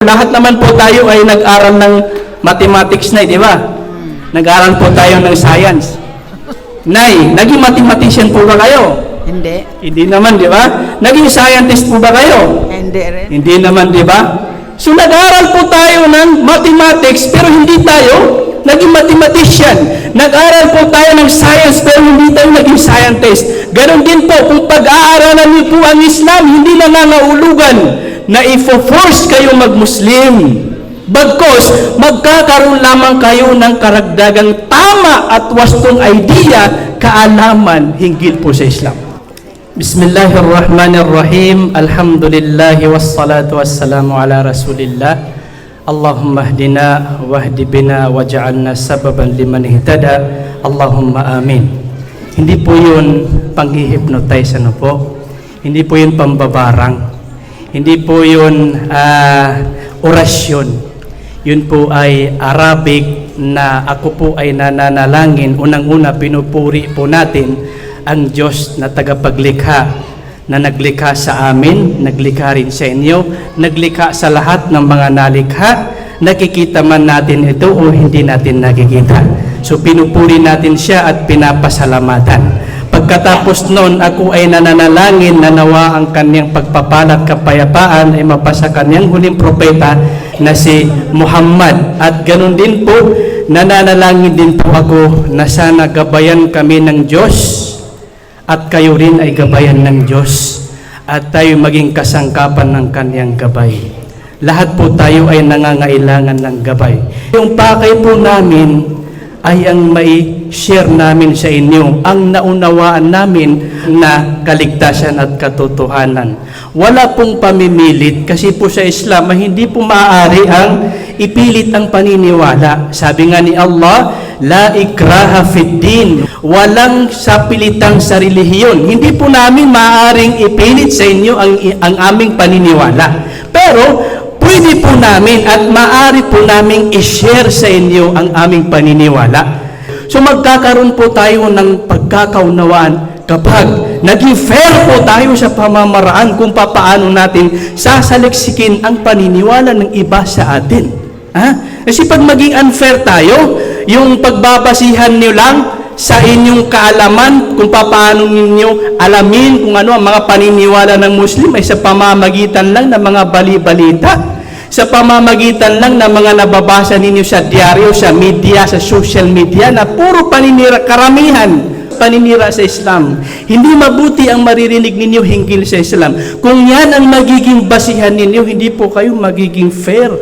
Lahat naman po tayo ay nag-aral ng mathematics na, di ba? Nag-aral po tayo ng science. Nay, naging mathematician po ba kayo? Hindi. Hindi naman, di ba? Naging scientist po ba kayo? Hindi rin. Hindi naman, di ba? So nag-aral po tayo ng mathematics pero hindi tayo naging mathematician. Nag-aral po tayo ng science pero hindi tayo naging scientist. Ganon din po, kung pag-aaralan niyo po ang Islam, hindi na nangangahulugan na ifo-force kayo mag-Muslim. Bagkos, magkakaroon lamang kayo ng karagdagang tama at wastong idea, kaalaman hinggil po sa Islam. Bismillahirrahmanirrahim. Alhamdulillahi wassalatu wassalamu ala Rasulillah. Allahumma hdina wahdi bina waj'alna sababan liman ihtada. Allahumma amin. Hindi po 'yun panghihypnotize ano po. Hindi po 'yun pambabarang. Hindi po 'yun ah, orasyon. Yun po ay Arabic na ako po ay nananalangin. Unang-una, pinupuri po natin ang Diyos na tagapaglikha na naglikha sa amin, naglikha rin sa inyo, naglikha sa lahat ng mga nalikha, nakikita man natin ito o hindi natin nakikita. So pinupuri natin siya at pinapasalamatan. Pagkatapos noon, ako ay nananalangin na nawa ang kanyang pagpapalat kapayapaan ay mapasa kanyang huling propeta na si Muhammad. At ganun din po, nananalangin din po ako na sana gabayan kami ng Diyos at kayo rin ay gabayan ng Diyos at tayo maging kasangkapan ng kanyang gabay. Lahat po tayo ay nangangailangan ng gabay. Yung pakay po namin ay ang may share namin sa inyo, ang naunawaan namin na kaligtasan at katotohanan. Wala pong pamimilit kasi po sa Islam ay hindi po maaari ang ipilit ang paniniwala. Sabi nga ni Allah, La ikraha fid din. Walang sapilitang sa relihiyon. Hindi po namin maaaring ipilit sa inyo ang, ang aming paniniwala. Pero, pwede po namin at maaari po namin i-share sa inyo ang aming paniniwala. So magkakaroon po tayo ng pagkakaunawaan kapag naging fair po tayo sa pamamaraan kung papaano natin sasaliksikin ang paniniwala ng iba sa atin. Ha? Kasi pag maging unfair tayo, yung pagbabasihan niyo lang sa inyong kaalaman kung paano ninyo alamin kung ano ang mga paniniwala ng Muslim ay sa pamamagitan lang ng mga bali-balita sa pamamagitan lang ng mga nababasa ninyo sa diaryo, sa media, sa social media na puro paninira, karamihan paninira sa Islam. Hindi mabuti ang maririnig ninyo hinggil sa Islam. Kung yan ang magiging basihan ninyo, hindi po kayo magiging fair.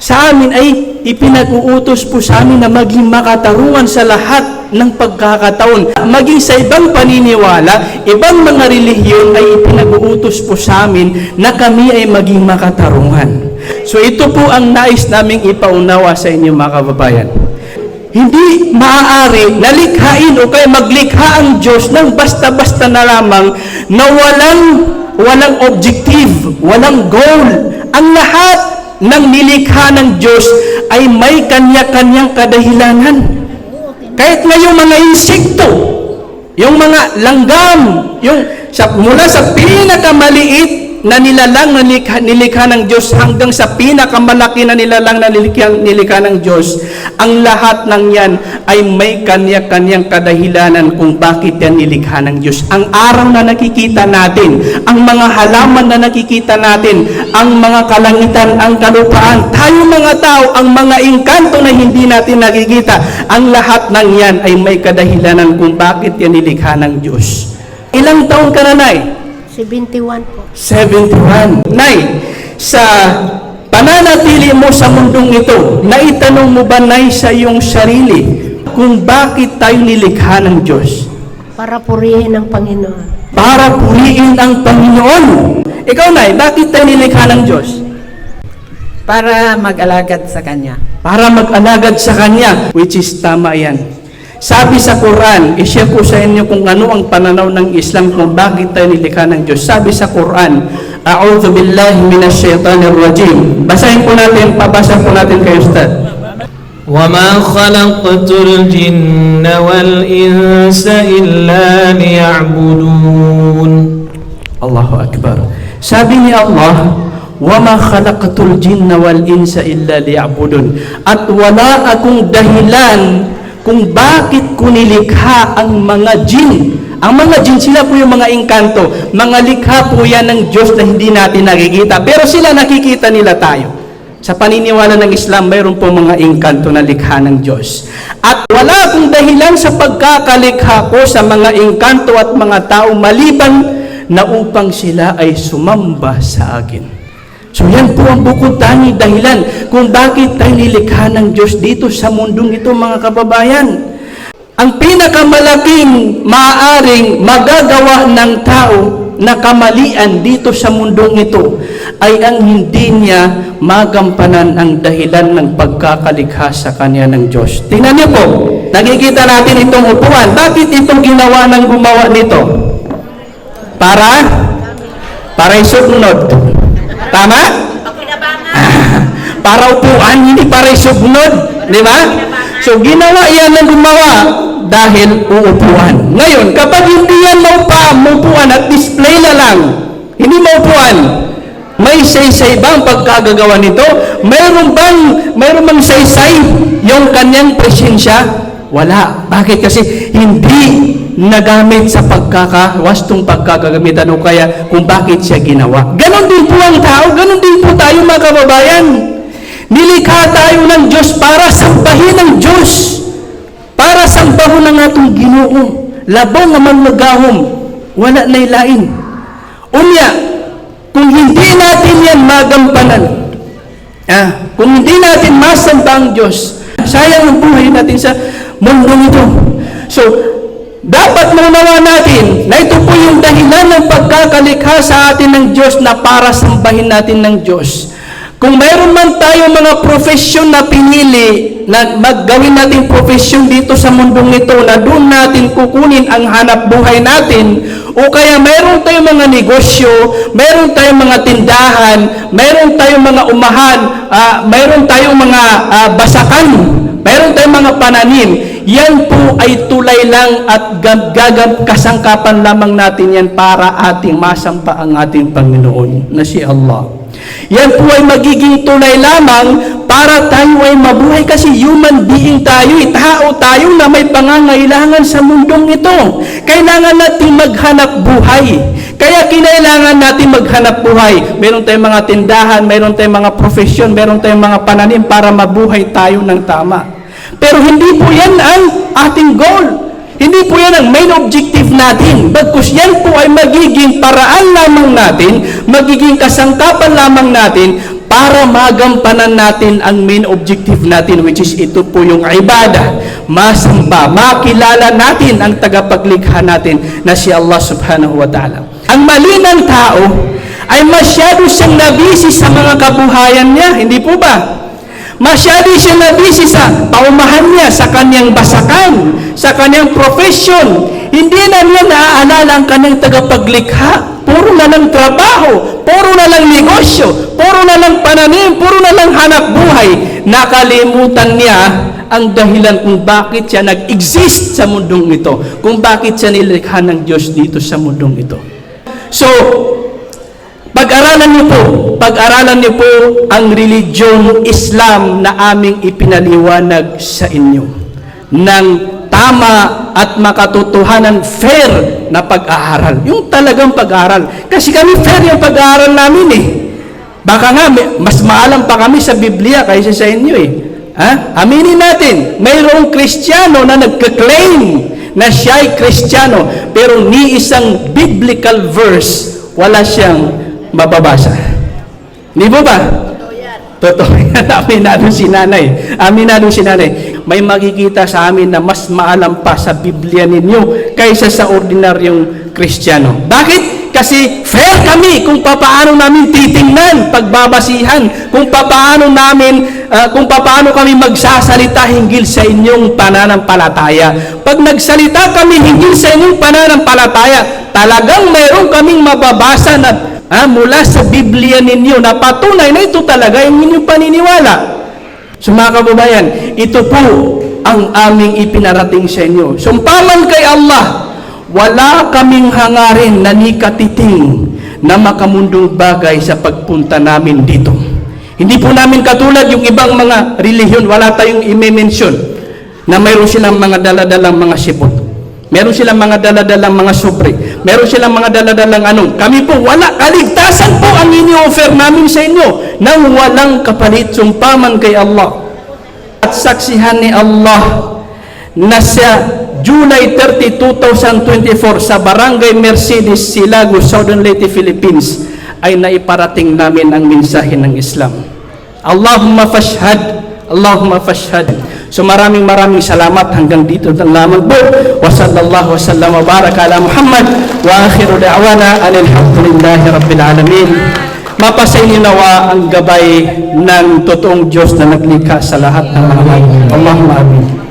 Sa amin ay ipinag-uutos po sa amin na maging makatarungan sa lahat ng pagkakataon. Maging sa ibang paniniwala, ibang mga relihiyon ay ipinag-uutos po sa amin na kami ay maging makatarungan. So ito po ang nais naming ipaunawa sa inyo mga kababayan. Hindi maaari na likhain o kaya maglikha ang Diyos ng basta-basta na lamang na walang, walang objective, walang goal. Ang lahat ng nilikha ng Diyos ay may kanya-kanyang kadahilanan. Kahit nga yung mga insekto, yung mga langgam, yung sa, mula sa pinakamaliit na nilalang na nilikha, nilikha ng Diyos hanggang sa pinakamalaki na nilalang na nilikha, nilikha ng Diyos, ang lahat ng yan ay may kanya-kanyang kadahilanan kung bakit yan nilikha ng Diyos. Ang araw na nakikita natin, ang mga halaman na nakikita natin, ang mga kalangitan, ang kalupaan, tayo mga tao, ang mga engkanto na hindi natin nakikita, ang lahat ng yan ay may kadahilanan kung bakit yan nilikha ng Diyos. Ilang taon ka na, Nay? 71 po. 71. Nay, sa pananatili mo sa mundong ito, naitanong mo ba, Nay, sa iyong sarili kung bakit tayo nilikha ng Diyos? Para purihin ang Panginoon. Para puriin ang Panginoon. Ikaw, Nay, bakit tayo nilikha ng Diyos? Para mag-alagad sa Kanya. Para mag-alagad sa Kanya, which is tama yan. Sabi sa Quran, i-share ko sa inyo kung ano ang pananaw ng Islam kung bakit tayo nilikha ng Diyos. Sabi sa Quran, A'udhu billahi minash shaitanir rajim. Basahin po natin, pabasa po natin kayo, Ustad. وما خلقت الجن والإنس إلا ليعبدون Allahu Akbar. Sabi ni Allah, وَمَا خَلَقْتُ الْجِنَّ وَالْإِنسَ إِلَّا لِيَعْبُدُونَ At wala akong dahilan kung bakit ko nilikha ang mga jin. Ang mga jin, sila po yung mga engkanto. Mga likha po yan ng Diyos na hindi natin nakikita. Pero sila nakikita nila tayo. Sa paniniwala ng Islam, mayroon po mga engkanto na likha ng Diyos. At wala akong dahilan sa pagkakalikha ko sa mga engkanto at mga tao maliban na upang sila ay sumamba sa akin. So yan po ang bukod tangi dahilan kung bakit tayo nilikha ng Diyos dito sa mundong ito mga kababayan. Ang pinakamalaking maaaring magagawa ng tao na kamalian dito sa mundong ito ay ang hindi niya magampanan ang dahilan ng pagkakalikha sa kanya ng Diyos. Tingnan niyo po, nakikita natin itong upuan. Bakit itong ginawa ng gumawa nito? Para? Para isugnod. Tama? para upuan, hindi para isugnod. Di ba? So, ginawa yan ng gumawa dahil uupuan. Ngayon, kapag hindi yan maupa, maupuan at display na lang, hindi maupuan, may say-say bang pagkagagawa nito? Mayroon bang, mayroon bang say-say yung kanyang presensya? Wala. Bakit? Kasi hindi nagamit sa pagkakawastong pagkagamitan o kaya kung bakit siya ginawa. Ganon din po ang tao, ganon din po tayo mga kababayan. Nilikha tayo ng Diyos para sambahin ng Diyos. Para sambahon ng atong ginoo. Labaw naman magahom. Wala na ilain. Unya, kung hindi natin yan magampanan, ah, kung hindi natin masamba ang Diyos, sayang ang buhay natin sa mundo nito. So, dapat maunawa natin na ito po yung dahilan ng pagkakalikha sa atin ng Diyos na para sambahin natin ng Diyos. Kung mayroon man tayo mga profesyon na pinili na maggawin natin profesyon dito sa mundong ito na doon natin kukunin ang hanap buhay natin o kaya mayroon tayong mga negosyo, mayroon tayong mga tindahan, mayroon tayong mga umahan, ah, mayroon tayong mga ah, basakan, mayroon tayong mga pananim, yan po ay tulay lang at gag- gagab kasangkapan lamang natin yan para ating masampa ang ating Panginoon na si Allah. Yan po ay magiging tunay lamang para tayo ay mabuhay kasi human being tayo, eh, tao tayo na may pangangailangan sa mundong ito. Kailangan natin maghanap buhay. Kaya kinailangan natin maghanap buhay. Meron tayong mga tindahan, meron tayong mga profesyon, meron tayong mga pananim para mabuhay tayo ng tama. Pero hindi po yan ang ating goal. Hindi po yan ang main objective natin. Bagkus yan po ay magiging paraan lamang natin, magiging kasangkapan lamang natin para magampanan natin ang main objective natin which is ito po yung ibadah, masamba, makilala natin ang tagapaglikha natin na si Allah subhanahu wa ta'ala. Ang mali ng tao ay masyado siyang nabisi sa mga kabuhayan niya, hindi po ba? Masyado siya nabisi sa paumahan niya, sa kanyang basakan, sa kanyang profession. Hindi na niya naaalala ang kanyang tagapaglikha. Puro na lang trabaho, puro na lang negosyo, puro na lang pananim, puro na lang hanap buhay. Nakalimutan niya ang dahilan kung bakit siya nag-exist sa mundong ito, kung bakit siya nilikha ng Diyos dito sa mundong ito. So, pag-aralan niyo po, pag-aralan niyo po ang religiyon Islam na aming ipinaliwanag sa inyo ng tama at makatotohanan fair na pag-aaral. Yung talagang pag-aaral. Kasi kami fair yung pag-aaral namin eh. Baka nga, mas maalam pa kami sa Biblia kaysa sa inyo eh. Ha? Aminin natin, mayroong Kristiyano na nagka-claim na siya'y Kristiyano, pero ni isang biblical verse, wala siyang mababasa. Di ba ba? Totoo yan. Aminado si nanay. Aminado si nanay. May makikita sa amin na mas maalam pa sa Biblia ninyo kaysa sa ordinaryong Kristiyano. Bakit? Kasi fair kami kung papaano namin titingnan, pagbabasihan, kung papaano namin, ah, kung papaano kami magsasalita hinggil sa inyong pananampalataya. Pag nagsalita kami hinggil sa inyong pananampalataya, talagang mayroon kaming mababasa na ah, mula sa Biblia ninyo na patunay na ito talaga yung inyong paniniwala. So mga kababayan, ito po ang aming ipinarating sa inyo. Sumpaman kay Allah, wala kaming hangarin na nikatiting na makamundong bagay sa pagpunta namin dito. Hindi po namin katulad yung ibang mga relihiyon, wala tayong i-mention na mayroon silang mga daladalang mga sipot. Meron silang mga daladalang mga sobre. Meron silang mga daladalang anong. Kami po wala. Kaligtasan po ang ini-offer namin sa inyo nang walang kapalit sumpaman kay Allah. At saksihan ni Allah na sa July 30, 2024 sa Barangay Mercedes, Silago, Southern Leyte, Philippines ay naiparating namin ang mensahe ng Islam. Allahumma fashhad, Allahumma fashhad. So maraming maraming salamat hanggang dito na lamang po. Wa sallallahu wa sallam wa baraka ala Muhammad wa akhiru da'wana alhamdulillahi rabbil alamin. Mapasay niyo nawa ang gabay ng totoong Diyos na naglikha sa lahat ng mga may. Allahumma amin.